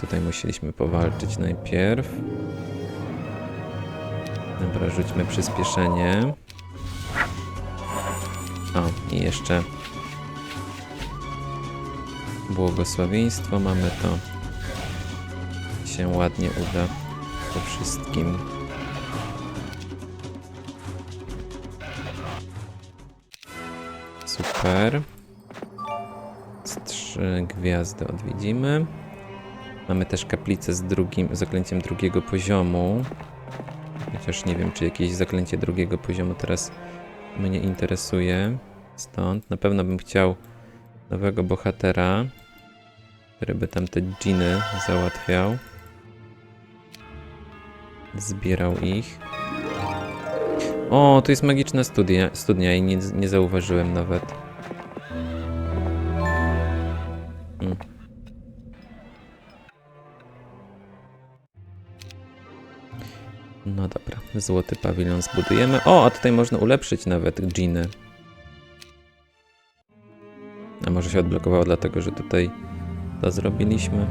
tutaj musieliśmy powalczyć najpierw. Dobra, rzućmy przyspieszenie. O, i jeszcze błogosławieństwo mamy to. Się ładnie uda po wszystkim. Super. Z trzy gwiazdy odwiedzimy. Mamy też kaplicę z drugim, zaklęciem drugiego poziomu. Chociaż nie wiem, czy jakieś zaklęcie drugiego poziomu teraz mnie interesuje. Stąd na pewno bym chciał nowego bohatera, który by tam te dżiny załatwiał. Zbierał ich. O, tu jest magiczna studnia, studnia i nie, nie zauważyłem nawet. No dobra, złoty pawilon zbudujemy. O, a tutaj można ulepszyć nawet dżiny. A może się odblokowało dlatego, że tutaj to zrobiliśmy?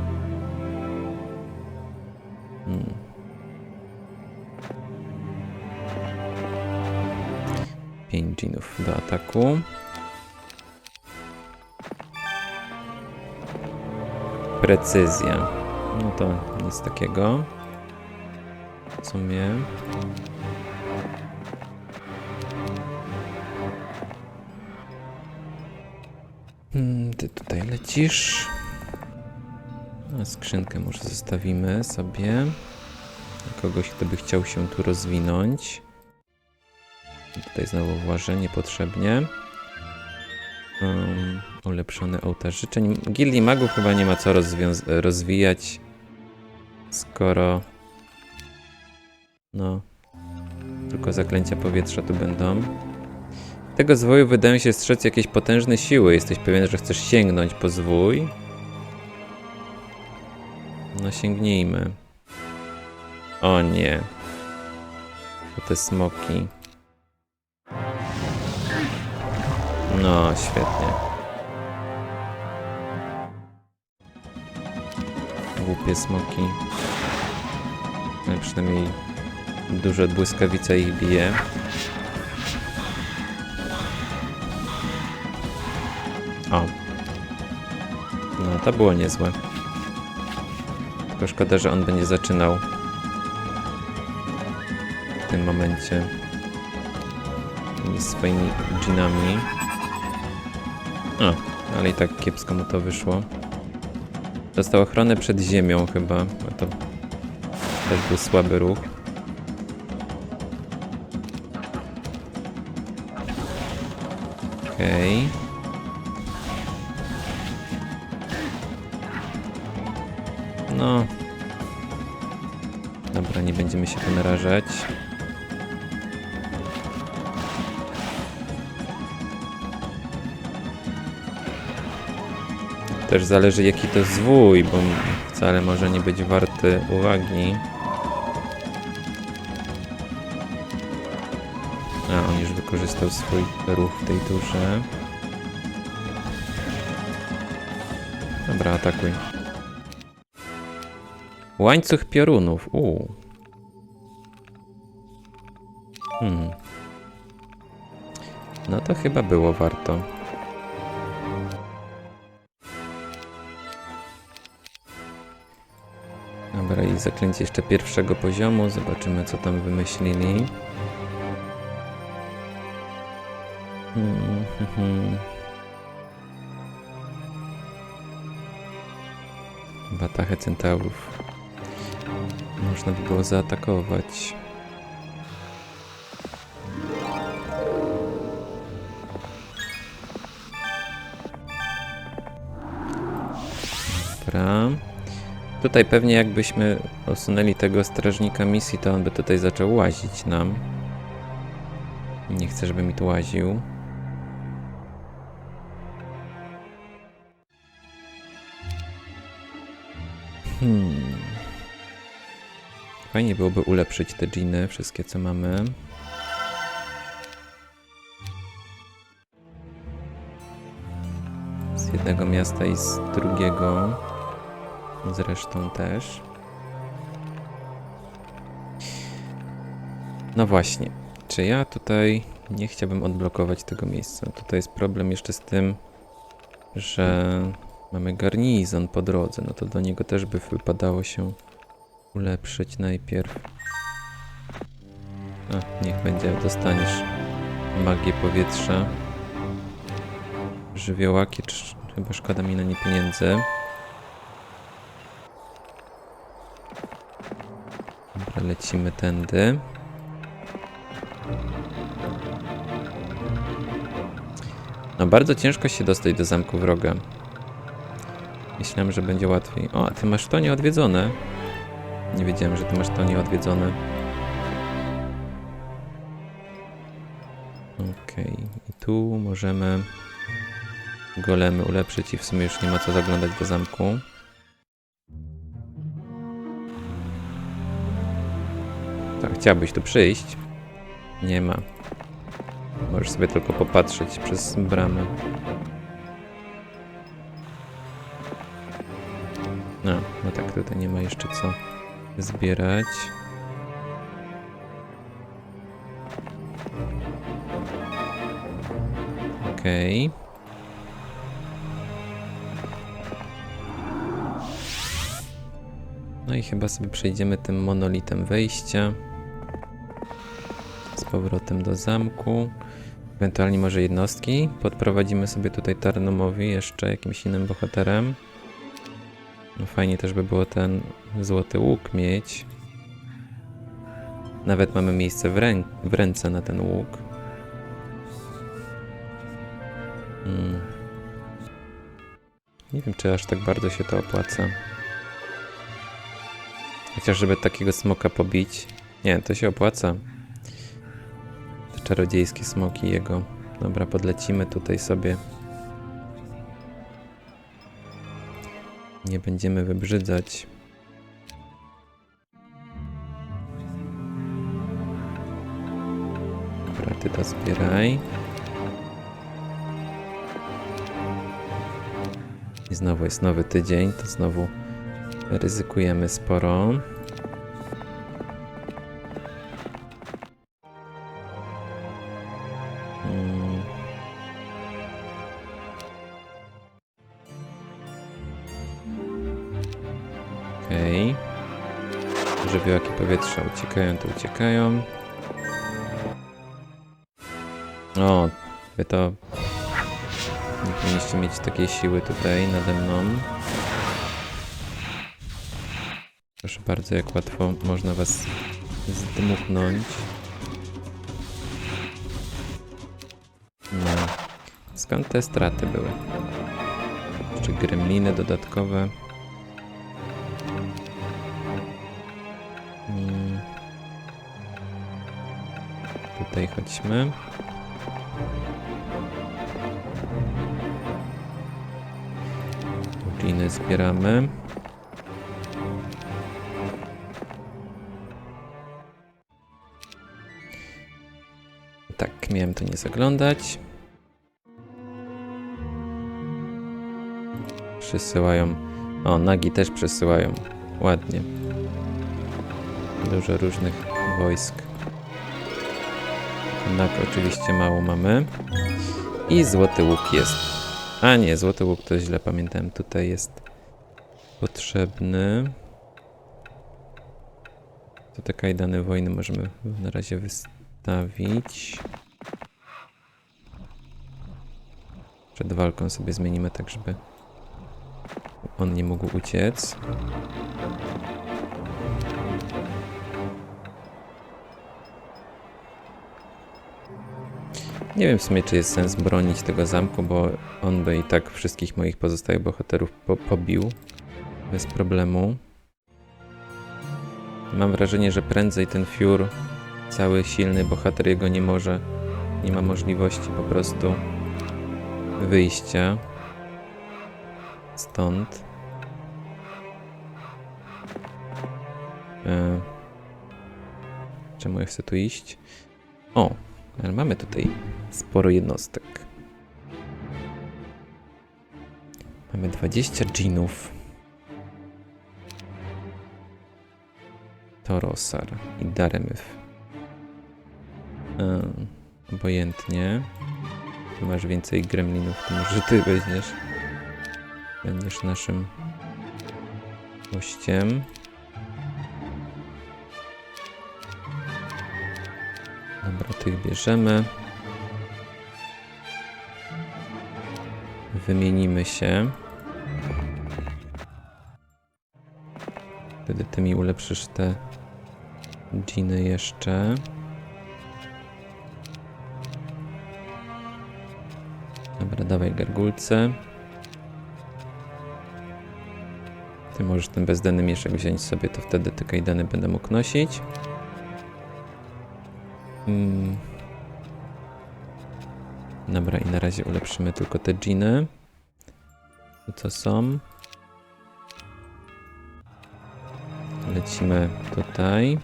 Hmm. Pięć dżinów do ataku. Precyzja. No to nic takiego. Sumie. Hmm, ty tutaj lecisz. A skrzynkę może zostawimy sobie. Kogoś, kto by chciał się tu rozwinąć. Tutaj znowu włażę niepotrzebnie. Um, ulepszony ołtarz życzeń. Gildii magów chyba nie ma co rozwijać, skoro no. Tylko zaklęcia powietrza tu będą. Tego zwoju wydają się strzec jakieś potężne siły. Jesteś pewien, że chcesz sięgnąć po zwój? No sięgnijmy. O nie. To te smoki. No, świetnie. Głupie smoki. Ale przynajmniej Duże błyskawica ich bije. O. No, to było niezłe. Tylko szkoda, że on będzie zaczynał w tym momencie z swoimi dżinami. O, ale i tak kiepsko mu to wyszło. Dostał ochronę przed ziemią chyba, a to też był słaby ruch. Okej. No. Dobra, nie będziemy się tu narażać. Też zależy jaki to zwój, bo wcale może nie być warty uwagi. A, on już wykorzystał swój ruch w tej turze. Dobra, atakuj. Łańcuch piorunów. U. Hmm. No to chyba było warto. Dobra, i zaklęcie jeszcze pierwszego poziomu. Zobaczymy, co tam wymyślili. Hmm, hmm, hmm. Batachę centaurów. Można by było zaatakować. Dobra. Tutaj pewnie jakbyśmy usunęli tego strażnika misji, to on by tutaj zaczął łazić nam. Nie chcę, żeby mi tu łaził. Hmm. Fajnie byłoby ulepszyć te dżiny, wszystkie co mamy. Z jednego miasta i z drugiego. Zresztą też. No właśnie. Czy ja tutaj nie chciałbym odblokować tego miejsca? Tutaj jest problem jeszcze z tym, że mamy garnizon po drodze. No to do niego też by wypadało się ulepszyć najpierw. A, niech będzie, dostaniesz magię powietrza. Żywiołaki, chyba szkoda mi na nie pieniędzy. Dobra, lecimy tędy. No bardzo ciężko się dostać do zamku wroga. Myślałem, że będzie łatwiej. O, a ty masz to nieodwiedzone. Nie wiedziałem, że ty masz to nieodwiedzone. Okej, i tu możemy golemy ulepszyć i w sumie już nie ma co zaglądać do zamku. Tak, chciałbyś tu przyjść? Nie ma. Możesz sobie tylko popatrzeć przez bramę. No, no tak, tutaj nie ma jeszcze co zbierać. Okej. No i chyba sobie przejdziemy tym monolitem wejścia. Z powrotem do zamku. Ewentualnie może jednostki. Podprowadzimy sobie tutaj Tarnumowi jeszcze jakimś innym bohaterem. No fajnie też by było ten złoty łuk mieć. Nawet mamy miejsce w, rę w ręce na ten łuk. Hmm. Nie wiem, czy aż tak bardzo się to opłaca. Chociaż, żeby takiego smoka pobić. Nie, to się opłaca. Te czarodziejskie smoki jego. Dobra, podlecimy tutaj sobie. Nie będziemy wybrzydzać. Dobra, ty to zbieraj. I znowu jest nowy tydzień, to znowu ryzykujemy sporo. Uciekają, to uciekają. O, wy to... Nie powinniście mieć takiej siły tutaj nade mną. Proszę bardzo, jak łatwo można was zdmuchnąć. No. Skąd te straty były? Jeszcze gremliny dodatkowe. Tutaj chodźmy. Gliny zbieramy. Tak, miałem to nie zaglądać. Przesyłają. O, nagi też przesyłają. Ładnie. Dużo różnych wojsk. Nag oczywiście mało mamy. I złoty łuk jest. A nie, złoty łuk to źle pamiętałem. Tutaj jest potrzebny. To te kajdany wojny możemy na razie wystawić. Przed walką sobie zmienimy tak, żeby on nie mógł uciec. Nie wiem w sumie, czy jest sens bronić tego zamku, bo on by i tak wszystkich moich pozostałych bohaterów po pobił bez problemu. Mam wrażenie, że prędzej ten Fiur, cały silny bohater jego nie może, nie ma możliwości po prostu wyjścia stąd. E, czemu ja chcę tu iść? O, ale mamy tutaj sporo jednostek. Mamy 20 dżinów. Torosar i Daremyf. Um, obojętnie. Ty masz więcej gremlinów, to może ty weźmiesz. Będziesz naszym gościem. Dobra, tych bierzemy. Wymienimy się. Wtedy ty mi ulepszysz te dżiny jeszcze. Dobra, dawaj gargulce. Ty możesz ten bezdenny mieszek wziąć sobie, to wtedy te kajdany będę mógł nosić. Mm. Dobra, i na razie ulepszymy tylko te dżiny. Co są. Lecimy tutaj.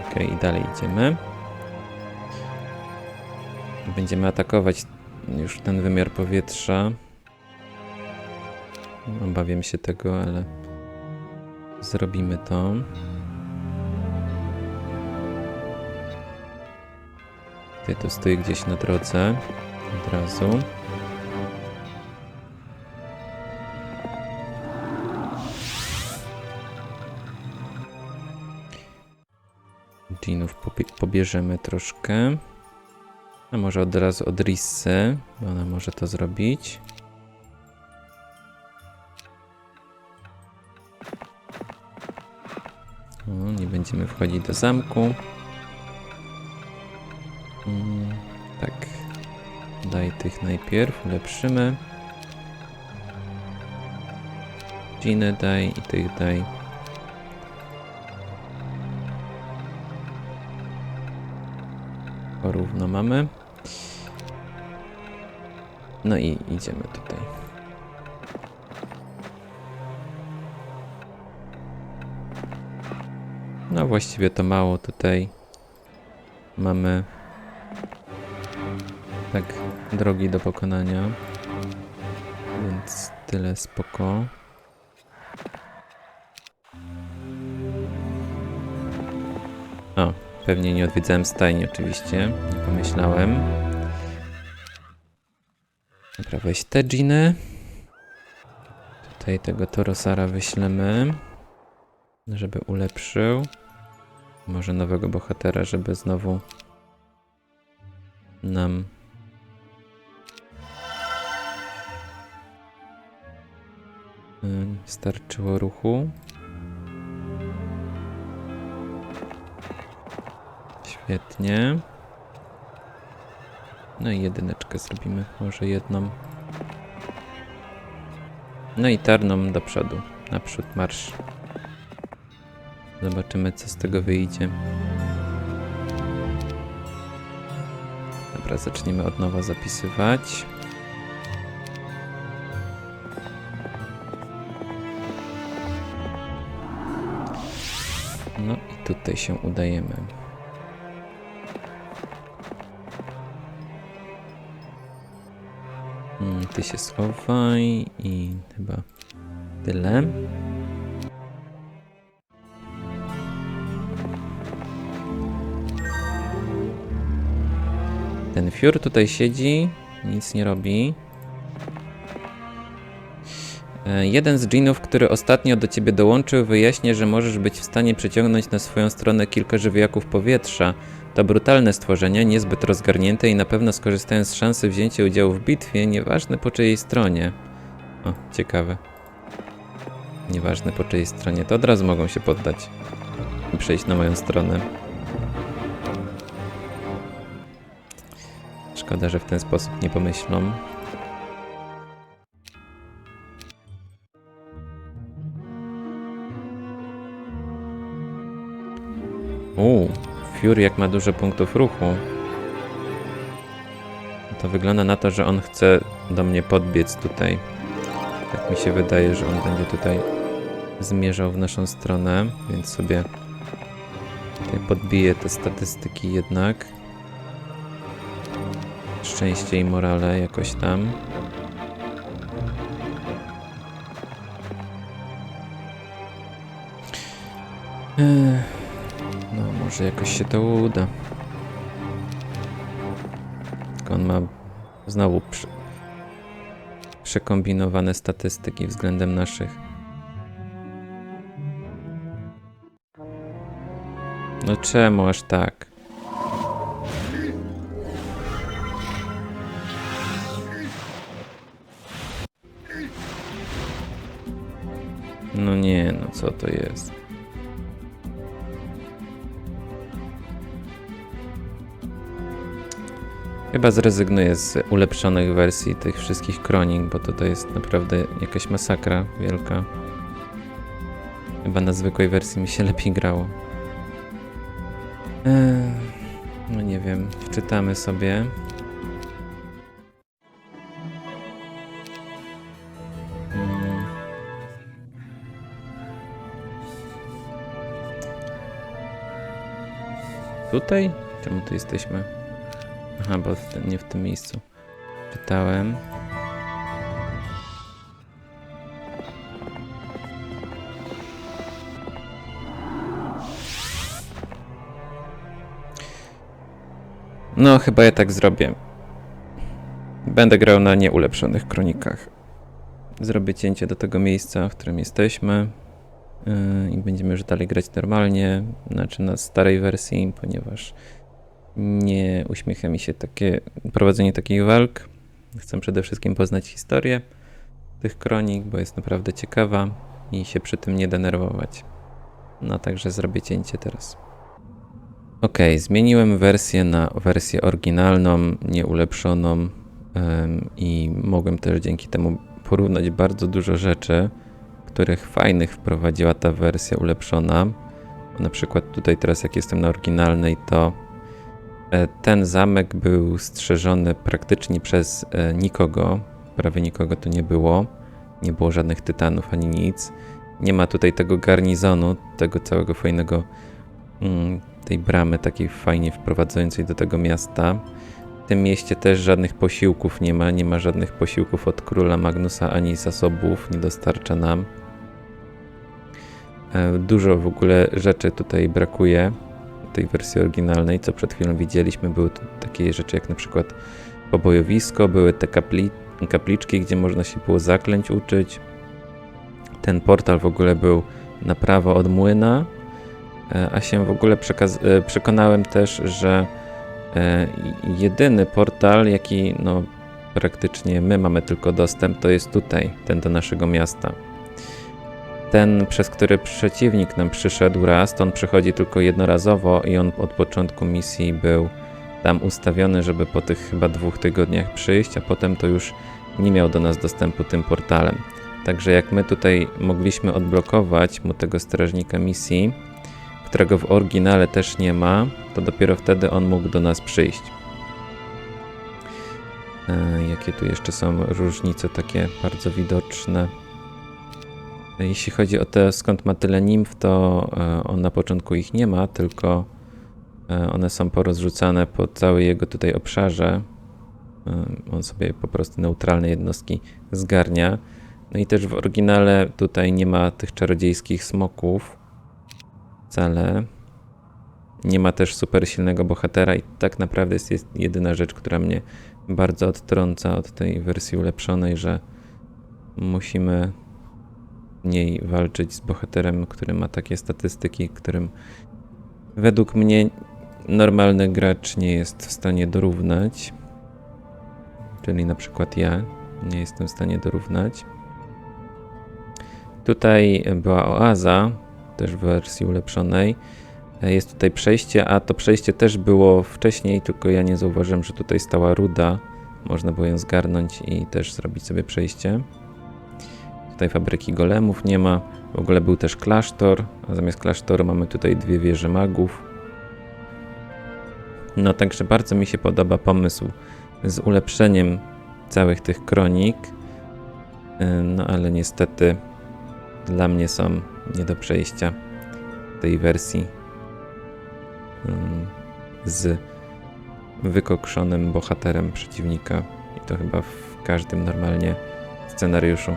Ok, i dalej idziemy. Będziemy atakować już ten wymiar powietrza. Obawiam się tego, ale zrobimy to. Ty to stoi gdzieś na drodze. Od razu. Pobie- pobierzemy troszkę. A może od razu od Rissy, ona może to zrobić. Będziemy wchodzić do zamku. Mm, tak. Daj tych najpierw, ulepszymy. Dżiny daj i tych daj. Porówno mamy. No i idziemy tutaj. No właściwie to mało tutaj mamy tak drogi do pokonania. Więc tyle spoko. O, pewnie nie odwiedzałem stajni oczywiście, nie pomyślałem. Dobra, weź te dżiny. Tutaj tego Torosara wyślemy, żeby ulepszył. Może nowego bohatera, żeby znowu nam y, starczyło ruchu. Świetnie. No i jedyneczkę zrobimy, może jedną. No i tarną do przodu. Naprzód marsz. Zobaczymy co z tego wyjdzie. Dobra, zaczniemy od nowa zapisywać. No i tutaj się udajemy. Mm, Ty się schowaj i chyba tyle. Ten fiur tutaj siedzi, nic nie robi. E, Jeden z dżinów, który ostatnio do ciebie dołączył, wyjaśnia, że możesz być w stanie przyciągnąć na swoją stronę kilka żywiołaków powietrza. To brutalne stworzenia, niezbyt rozgarnięte i na pewno skorzystają z szansy wzięcia udziału w bitwie, nieważne po czyjej stronie. O, ciekawe. Nieważne po czyjej stronie, to od razu mogą się poddać i przejść na moją stronę. Szkoda, że w ten sposób nie pomyślą. Uuu, Fury jak ma dużo punktów ruchu. To wygląda na to, że on chce do mnie podbiec tutaj. Tak mi się wydaje, że on będzie tutaj zmierzał w naszą stronę, więc sobie tutaj podbiję te statystyki jednak. Szczęście i morale jakoś tam. No, może jakoś się to uda. Tylko on ma znowu prze, przekombinowane statystyki względem naszych. No czemu aż tak? No nie, no co to jest? Chyba zrezygnuję z ulepszonych wersji tych wszystkich kronik, bo to, to jest naprawdę jakaś masakra wielka. Chyba na zwykłej wersji mi się lepiej grało. Eee, no nie wiem, wczytamy sobie. Tutaj? Czemu tu jesteśmy? Aha, bo nie w tym miejscu. Czytałem. No, chyba ja tak zrobię. Będę grał na nieulepszonych kronikach. Zrobię cięcie do tego miejsca, w którym jesteśmy. Yy, I będziemy już dalej grać normalnie, znaczy na starej wersji, ponieważ nie uśmiecha mi się takie prowadzenie takich walk. Chcę przede wszystkim poznać historię tych kronik, bo jest naprawdę ciekawa i się przy tym nie denerwować. No także zrobię cięcie teraz. Ok, zmieniłem wersję na wersję oryginalną, nieulepszoną ym, i mogłem też dzięki temu porównać bardzo dużo rzeczy, których fajnych wprowadziła ta wersja ulepszona. Na przykład tutaj teraz jak jestem na oryginalnej, to E, Ten zamek był strzeżony praktycznie przez e, nikogo. Prawie nikogo tu nie było. Nie było żadnych tytanów ani nic. Nie ma tutaj tego garnizonu, tego całego fajnego, mm, tej bramy takiej fajnie wprowadzającej do tego miasta. W tym mieście też żadnych posiłków nie ma. Nie ma żadnych posiłków od króla Magnusa ani zasobów. Nie dostarcza nam. E, Dużo w ogóle rzeczy tutaj brakuje tej wersji oryginalnej, co przed chwilą widzieliśmy, były takie rzeczy jak na przykład pobojowisko, były te kapli, kapliczki, gdzie można się było zaklęć uczyć. Ten portal w ogóle był na prawo od młyna, e, a się w ogóle e, przekonałem też, że jedyny portal, jaki no, praktycznie my mamy tylko dostęp, to jest tutaj, ten do naszego miasta ten, przez który przeciwnik nam przyszedł raz, to on przychodzi tylko jednorazowo i on od początku misji był tam ustawiony, żeby po tych chyba dwóch tygodniach przyjść, a potem to już nie miał do nas dostępu tym portalem. Także jak my tutaj mogliśmy odblokować mu tego strażnika misji, którego w oryginale też nie ma, to dopiero wtedy on mógł do nas przyjść. E, jakie tu jeszcze są różnice takie bardzo widoczne? Jeśli chodzi o to, skąd ma tyle nimf, to e, on na początku ich nie ma, tylko e, one są porozrzucane po całej jego tutaj obszarze. E, On sobie po prostu neutralne jednostki zgarnia. No i też w oryginale tutaj nie ma tych czarodziejskich smoków wcale. Nie ma też super silnego bohatera i tak naprawdę jest, jest jedyna rzecz, która mnie bardzo odtrąca od tej wersji ulepszonej, że musimy mniej walczyć z bohaterem, który ma takie statystyki, którym według mnie normalny gracz nie jest w stanie dorównać. Czyli na przykład ja nie jestem w stanie dorównać. Tutaj była oaza, też w wersji ulepszonej. Jest tutaj przejście, a to przejście też było wcześniej, tylko ja nie zauważyłem, że tutaj stała ruda. Można było ją zgarnąć i też zrobić sobie przejście. Tutaj fabryki golemów nie ma. W ogóle był też klasztor, a zamiast klasztoru mamy tutaj dwie wieże magów. No także bardzo mi się podoba pomysł z ulepszeniem całych tych kronik. Yy, No ale niestety dla mnie są nie do przejścia tej wersji yy, z wykokszonym bohaterem przeciwnika. I to chyba w każdym normalnie scenariuszu.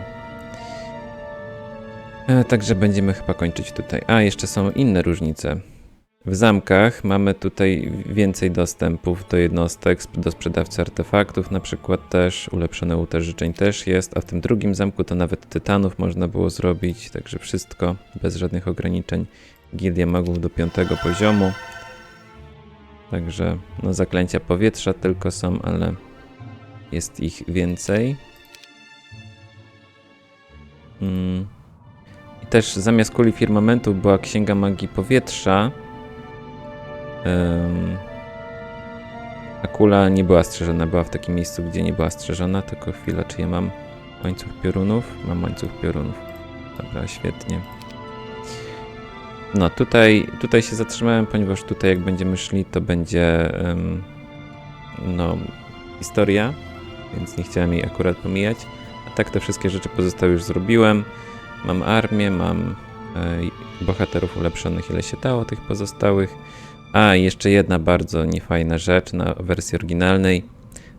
E, Także będziemy chyba kończyć tutaj. A, jeszcze są inne różnice. W zamkach mamy tutaj więcej dostępów do jednostek, do sprzedawcy artefaktów na przykład też, ulepszone łódź życzeń też jest, a w tym drugim zamku to nawet tytanów można było zrobić, także wszystko bez żadnych ograniczeń. Gildia magów do piątego poziomu. Także no zaklęcia powietrza tylko są, ale jest ich więcej. Mm. I też zamiast kuli firmamentu była księga magii powietrza. Ym, a kula nie była strzeżona, była w takim miejscu, gdzie nie była strzeżona. Tylko chwila, czy ja mam łańcuch piorunów? Mam łańcuch piorunów. Dobra, świetnie. No, tutaj, tutaj się zatrzymałem, ponieważ tutaj jak będziemy szli, to będzie ym, no, historia, więc nie chciałem jej akurat pomijać. A tak te wszystkie rzeczy pozostałe już zrobiłem. Mam armię, mam e, bohaterów ulepszonych ile się dało, tych pozostałych. A, jeszcze jedna bardzo niefajna rzecz na wersji oryginalnej.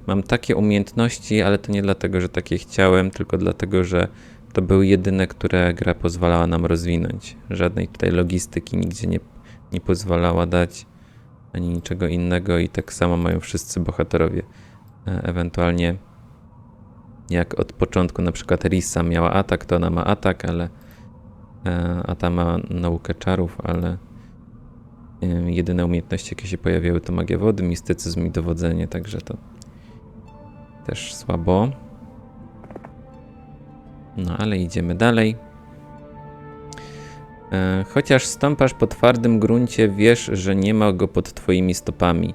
Mam takie umiejętności, ale to nie dlatego, że takie chciałem, tylko dlatego, że to były jedyne, które gra pozwalała nam rozwinąć. Żadnej tutaj logistyki nigdzie nie, nie pozwalała dać, ani niczego innego i tak samo mają wszyscy bohaterowie. E, Ewentualnie jak od początku na przykład Risa miała atak, to ona ma atak, ale e, a ta ma naukę czarów, ale e, jedyne umiejętności jakie się pojawiały to magia wody, mistycyzm i dowodzenie, także to też słabo. No ale idziemy dalej. E, Chociaż stąpasz po twardym gruncie, wiesz, że nie ma go pod twoimi stopami.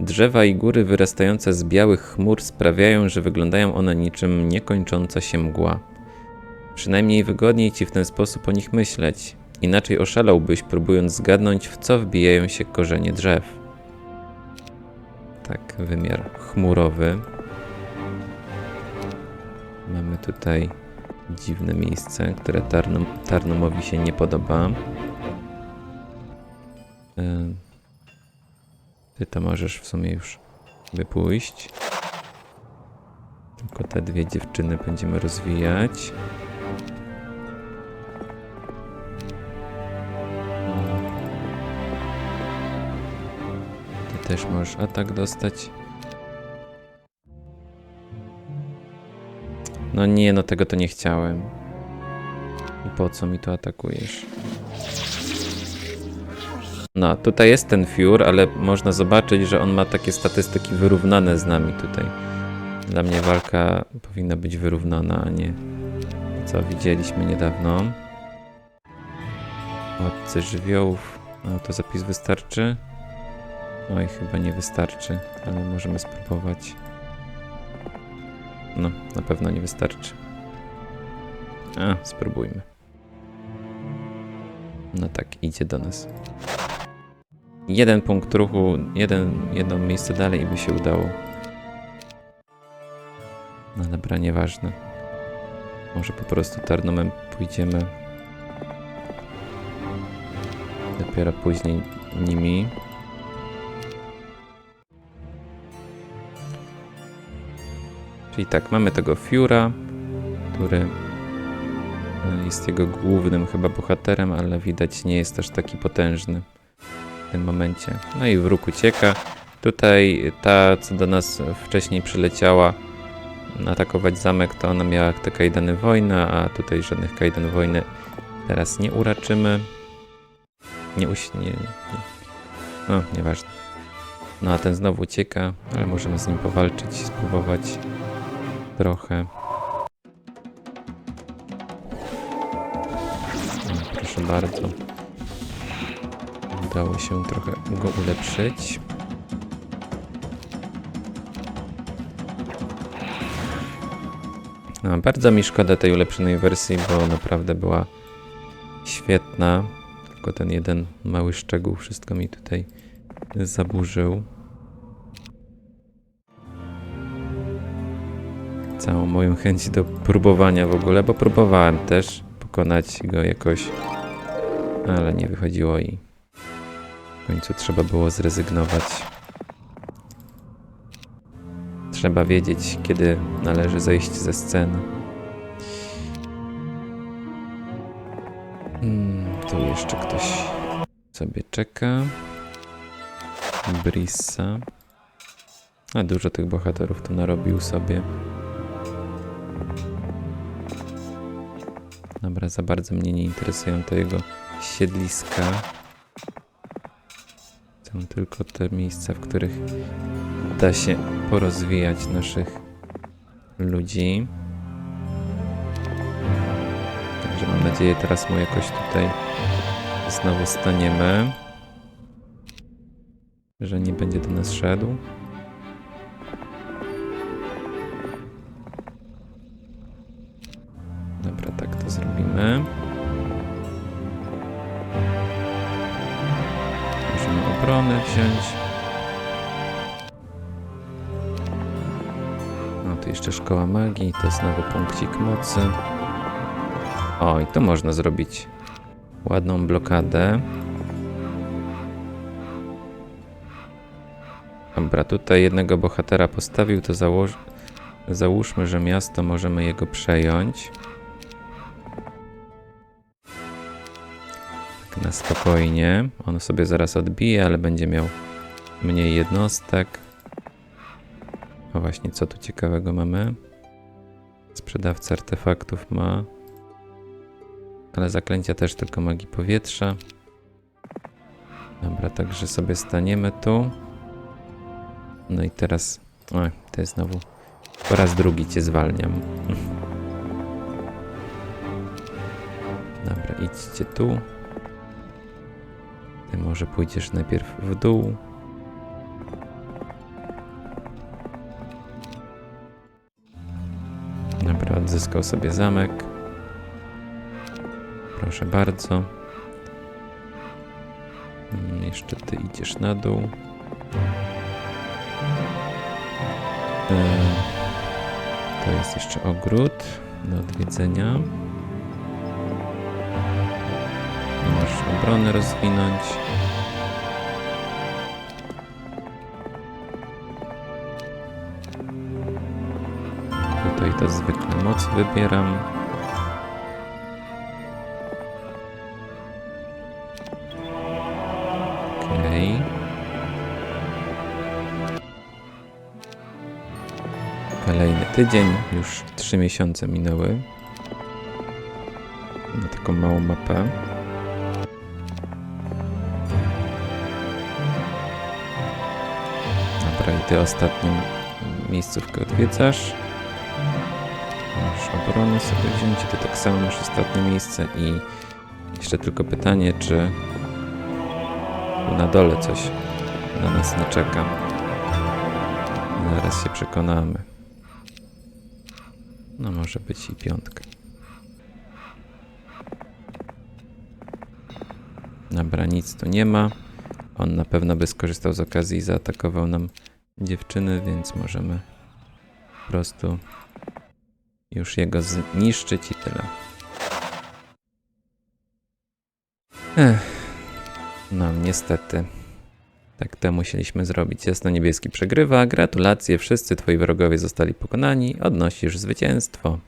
Drzewa i góry wyrastające z białych chmur sprawiają, że wyglądają one niczym niekończąca się mgła. Przynajmniej wygodniej ci w ten sposób o nich myśleć. Inaczej oszalałbyś, próbując zgadnąć, w co wbijają się korzenie drzew. Tak, wymiar chmurowy. Mamy tutaj dziwne miejsce, które Tarnum, Tarnumowi się nie podoba. Ym, Ty to możesz w sumie już wypójść. Tylko te dwie dziewczyny będziemy rozwijać. Ty też możesz atak dostać. No nie, no tego to nie chciałem. I po co mi to atakujesz? No, tutaj jest ten Fiur, ale można zobaczyć, że on ma takie statystyki wyrównane z nami tutaj. Dla mnie walka powinna być wyrównana, a nie co widzieliśmy niedawno. Władcy żywiołów. No, to zapis wystarczy? Oj, chyba nie wystarczy, ale możemy spróbować. No, na pewno nie wystarczy. A, spróbujmy. No tak, idzie do nas. Jeden punkt ruchu, jeden, jedno miejsce dalej i by się udało. No dobra, nieważne. Może po prostu Tarnomem pójdziemy. Dopiero później nimi. Czyli tak, mamy tego Fiura, który e, jest jego głównym chyba bohaterem, ale widać nie jest aż taki potężny tym momencie. No i wróg ucieka. Tutaj ta, co do nas wcześniej przyleciała atakować zamek, to ona miała te kajdany wojny, a tutaj żadnych kajdan wojny teraz nie uraczymy. Nie uś... Nie, nie. No, nieważne. No a ten znowu ucieka, ale możemy z nim powalczyć, spróbować trochę. No, proszę bardzo. Udało się trochę go ulepszyć. No, bardzo mi szkoda tej ulepszonej wersji, bo naprawdę była świetna. Tylko ten jeden mały szczegół wszystko mi tutaj zaburzył. Całą moją chęć do próbowania w ogóle, bo próbowałem też pokonać go jakoś, ale nie wychodziło i w końcu trzeba było zrezygnować. Trzeba wiedzieć, kiedy należy zejść ze sceny. Hmm, tu jeszcze ktoś sobie czeka. Brissa. A dużo tych bohaterów tu narobił sobie. Dobra, za bardzo mnie nie interesują te jego siedliska. Chcę tylko te miejsca, w których da się porozwijać naszych ludzi. Także mam nadzieję, teraz mu jakoś tutaj znowu staniemy. Że nie będzie do nas szedł. Szkoła magii, to znowu punkcik mocy. O, i to można zrobić ładną blokadę. Dobra, tutaj jednego bohatera postawił, to założ... załóżmy, że miasto możemy jego przejąć. Tak na spokojnie. On sobie zaraz odbije, ale będzie miał mniej jednostek. O właśnie, co tu ciekawego mamy? Sprzedawca artefaktów ma. Ale zaklęcia też tylko magii powietrza. Dobra, także sobie staniemy tu. No i teraz... O, to jest znowu... Po raz drugi cię zwalniam. Dobra, idźcie tu. Ty może pójdziesz najpierw w dół. Dobra, odzyskał sobie zamek. Proszę bardzo. Jeszcze ty idziesz na dół. E, To jest jeszcze ogród do odwiedzenia. Możesz obronę rozwinąć. To zwykle moc wybieram. Okej. Kolejny tydzień, już trzy miesiące minęły. Na taką małą mapę. Dobra, i ty ostatnią miejscówkę odwiedzasz. Możesz obronę sobie wziąć, ty tak samo masz ostatnie miejsce i jeszcze tylko pytanie, czy na dole coś na nas nie czeka. Zaraz się przekonamy. No może być i piątka. Dobra, nic tu nie ma. On na pewno by skorzystał z okazji i zaatakował nam dziewczyny, więc możemy po prostu już jego zniszczyć i tyle. Ech. No, niestety. Tak to musieliśmy zrobić. Jasno-niebieski przegrywa. Gratulacje, wszyscy twoi wrogowie zostali pokonani. Odnosisz zwycięstwo.